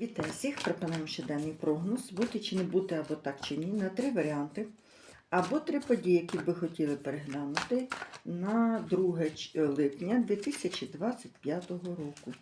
Вітаю всіх! Пропонуємо щоденний прогноз. Бути чи не бути, або так чи ні, на три варіанти. Або три події, які би хотіли переглянути на 2 липня 2025 року.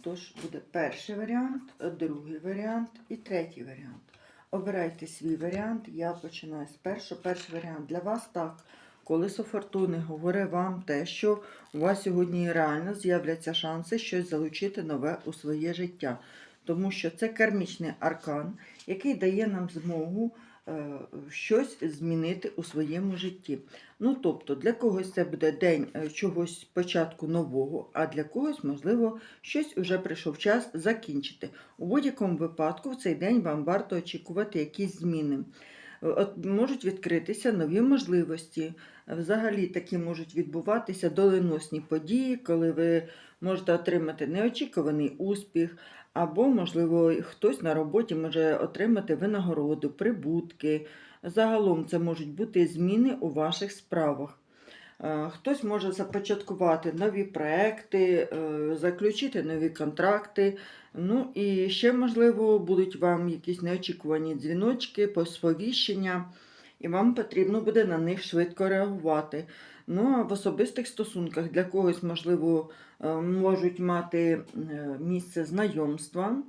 Тож буде перший варіант, другий варіант і третій варіант. Обирайте свій варіант. Я починаю з першого. Перший варіант для вас так. Колесо фортуни говорить вам те, що у вас сьогодні реально з'являться шанси щось залучити нове у своє життя тому що це кармічний аркан, який дає нам змогу е, щось змінити у своєму житті. Ну, тобто, для когось це буде день е, чогось початку нового, а для когось, можливо, щось уже прийшов час закінчити. У будь-якому випадку в цей день вам варто очікувати якісь зміни. От можуть відкритися нові можливості. Взагалі такі можуть відбуватися доленосні події, коли ви можете отримати неочікуваний успіх, або, можливо, хтось на роботі може отримати винагороду, прибутки. Загалом це можуть бути зміни у ваших справах. Е, Хтось може започаткувати нові проекти, е, заключити нові контракти. Ну і ще, можливо, будуть вам якісь неочікувані дзвіночки, посповіщення, і вам потрібно буде на них швидко реагувати. Ну, а в особистих стосунках для когось, можливо, е, можуть мати місце знайомства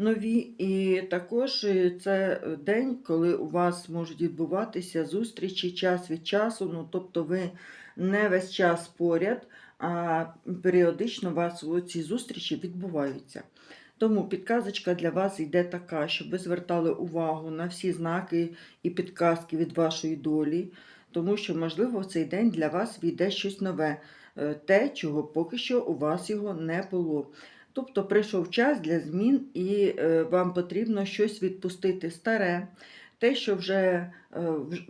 нові, і також е, це день, коли у вас можуть відбуватися зустрічі час від часу. Ну, тобто ви не весь час поряд, а періодично у вас ці зустрічі відбуваються. Тому підказочка для вас йде така, щоб ви звертали увагу на всі знаки і підказки від вашої долі, тому що, можливо, в цей день для вас війде щось нове, е, те, чого поки що у вас його не було. Тобто прийшов час для змін, і е, вам потрібно щось відпустити старе, те, що вже е,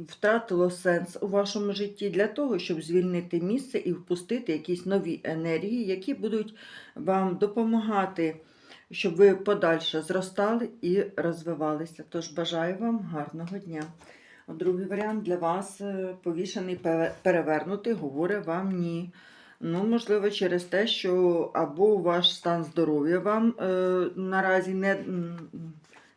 втратило сенс у вашому житті, для того, щоб звільнити місце і впустити якісь нові енергії, які будуть вам допомагати, щоб ви подальше зростали і розвивалися. Тож бажаю вам гарного дня. Другий варіант для вас е, повішений пе- перевернутий, говорить вам ні. Ну, можливо, через те, що або ваш стан здоров'я вам е, наразі не,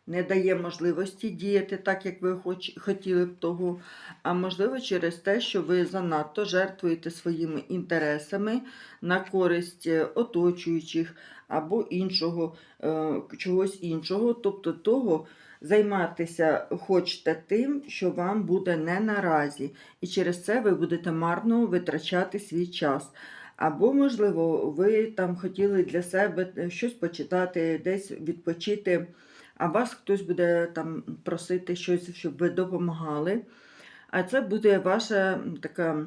не дає можливості діяти так, як ви хоч, хотіли б того, а можливо, через те, що ви занадто жертвуєте своїми інтересами на користь е, оточуючих або іншого, е, чогось іншого, тобто того, займатися хочете тим, що вам буде не наразі, і через це ви будете марно витрачати свій час. Або, можливо, ви там хотіли для себе щось почитати, десь відпочити, а вас хтось буде там просити щось, щоб ви допомагали. А це буде ваша така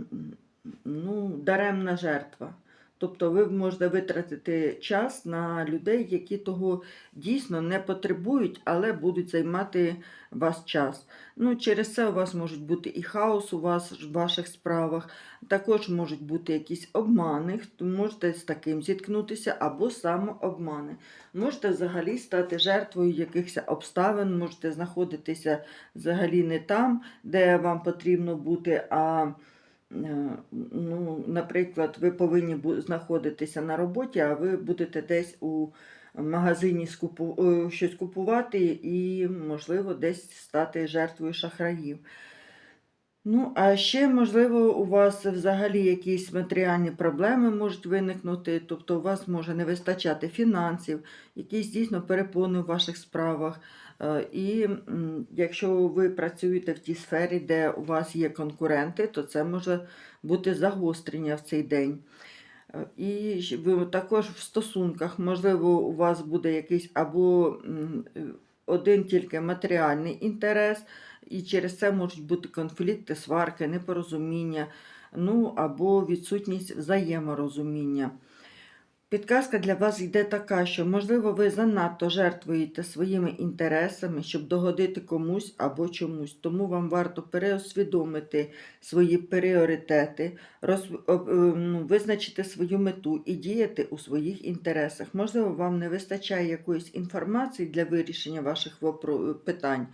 ну, даремна жертва. Тобто ви можете витратити час на людей, які того дійсно не потребують, але будуть займати вас час. Ну, через це у вас можуть бути і хаос у вас в ваших справах, також можуть бути якісь обмани, можете з таким зіткнутися, або самообмани. Можете взагалі стати жертвою якихось обставин, можете знаходитися взагалі не там, де вам потрібно бути, а Ну, наприклад, ви повинні знаходитися на роботі, а ви будете десь у магазині скупу... е, щось купувати і, можливо, десь стати жертвою шахраїв. Ну, а ще, можливо, у вас взагалі якісь матеріальні проблеми можуть виникнути, тобто у вас може не вистачати фінансів, якісь дійсно перепони в ваших справах. Е, І якщо ви працюєте в тій сфері, де у вас є конкуренти, то це може бути загострення в цей день. Е, І також в стосунках, можливо, у вас буде якийсь або один тільки матеріальний інтерес, і через це можуть бути конфлікти, сварки, непорозуміння, ну або відсутність взаєморозуміння. Підказка для вас йде така, що, можливо, ви занадто жертвуєте своїми інтересами, щоб догодити комусь або чомусь. Тому вам варто переосвідомити свої пріоритети, роз, е, визначити свою мету і діяти у своїх інтересах. Можливо, вам не вистачає якоїсь інформації для вирішення ваших питань.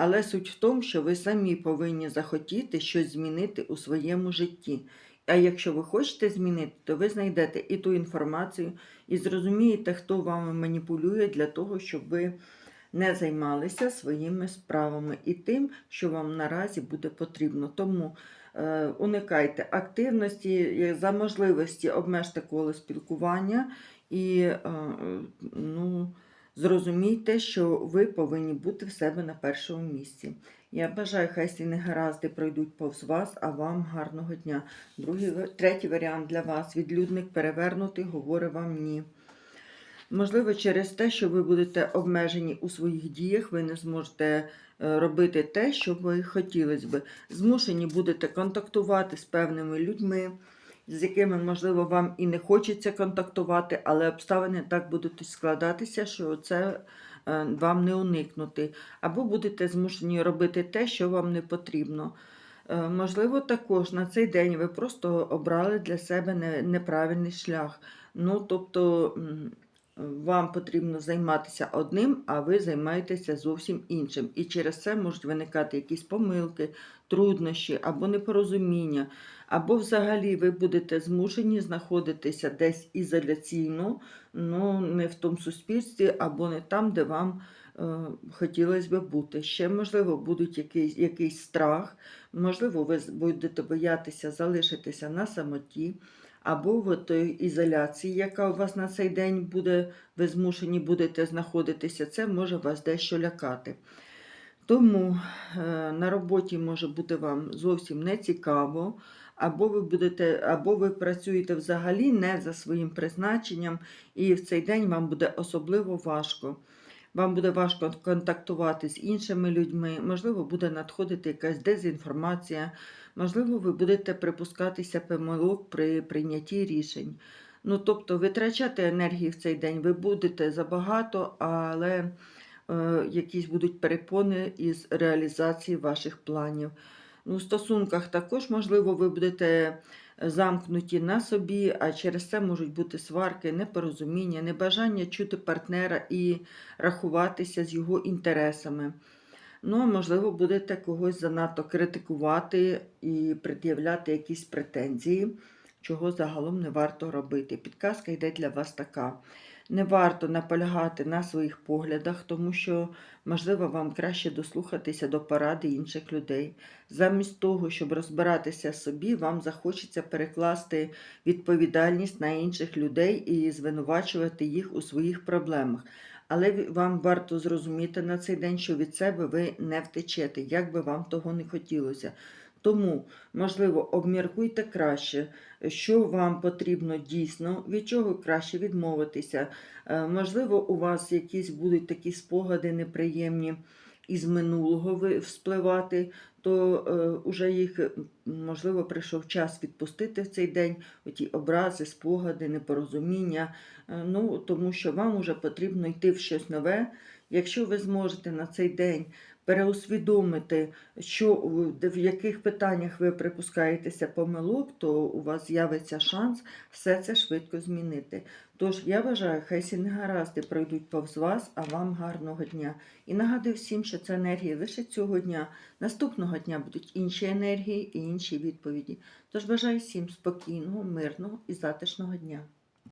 Але суть в тому, що ви самі повинні захотіти щось змінити у своєму житті. А якщо ви хочете змінити, то ви знайдете і ту інформацію, і зрозумієте, хто вами маніпулює для того, щоб ви не займалися своїми справами і тим, що вам наразі буде потрібно. Тому е, уникайте активності, е, за можливості обмежте коло спілкування і е, е, ну, зрозумійте, що ви повинні бути в себе на першому місці. Я бажаю, хай ці негаразди пройдуть повз вас, а вам гарного дня. Другий, третій варіант для вас. Відлюдник перевернутий, говорить вам ні. Можливо, через те, що ви будете обмежені у своїх діях, ви не зможете е, робити те, що ви хотілося би. Змушені будете контактувати з певними людьми, з якими, можливо, вам і не хочеться контактувати, але обставини так будуть складатися, що це е, вам не уникнути. Або будете змушені робити те, що вам не потрібно. Е, Можливо, також на цей день ви просто обрали для себе неправильний шлях. Ну, тобто вам потрібно займатися одним, а ви займаєтеся зовсім іншим. І через це можуть виникати якісь помилки, труднощі або непорозуміння, або взагалі ви будете змушені знаходитися десь ізоляційно, ну не в тому суспільстві, або не там, де вам е, хотілося би бути. Ще, можливо, будуть якийсь, якийсь страх, можливо, ви будете боятися залишитися на самоті. Або в той ізоляції, яка у вас на цей день буде, ви змушені будете знаходитися, це може вас дещо лякати. Тому е, на роботі може бути вам зовсім не цікаво, або ви будете, або ви працюєте взагалі не за своїм призначенням, і в цей день вам буде особливо важко. Вам буде важко контактувати з іншими людьми, можливо, буде надходити якась дезінформація, можливо, ви будете припускатися помилок при прийнятті рішень. Ну, тобто, витрачати енергії в цей день ви будете забагато, але е, якісь будуть перепони із реалізації ваших планів. Ну, в стосунках також, можливо, ви будете замкнуті на собі, а через це можуть бути сварки, непорозуміння, небажання чути партнера і рахуватися з його інтересами. Ну, а можливо, будете когось занадто критикувати і пред'являти якісь претензії, чого загалом не варто робити. Підказка йде для вас така. Не варто наполягати на своїх поглядах, тому що, можливо, вам краще дослухатися до поради інших людей. Замість того, щоб розбиратися собі, вам захочеться перекласти відповідальність на інших людей і звинувачувати їх у своїх проблемах. Але вам варто зрозуміти на цей день, що від себе ви не втечете, як би вам того не хотілося. Тому, можливо, обміркуйте краще, що вам потрібно дійсно, від чого краще відмовитися. Е, Можливо, у вас якісь будуть такі спогади неприємні із минулого вспливати, то е, уже їх, можливо, прийшов час відпустити в цей день, оті образи, спогади, непорозуміння. Е, Ну, тому що вам вже потрібно йти в щось нове. Якщо ви зможете на цей день переусвідомити, що в- яких питаннях ви припускаєтеся помилок, то у вас з'явиться шанс все це швидко змінити. Тож я вважаю, хай всі негаразди пройдуть повз вас, а вам гарного дня. І нагадую всім, що це енергії лише цього дня. Наступного дня будуть інші енергії і інші відповіді. Тож бажаю всім спокійного, мирного і затишного дня.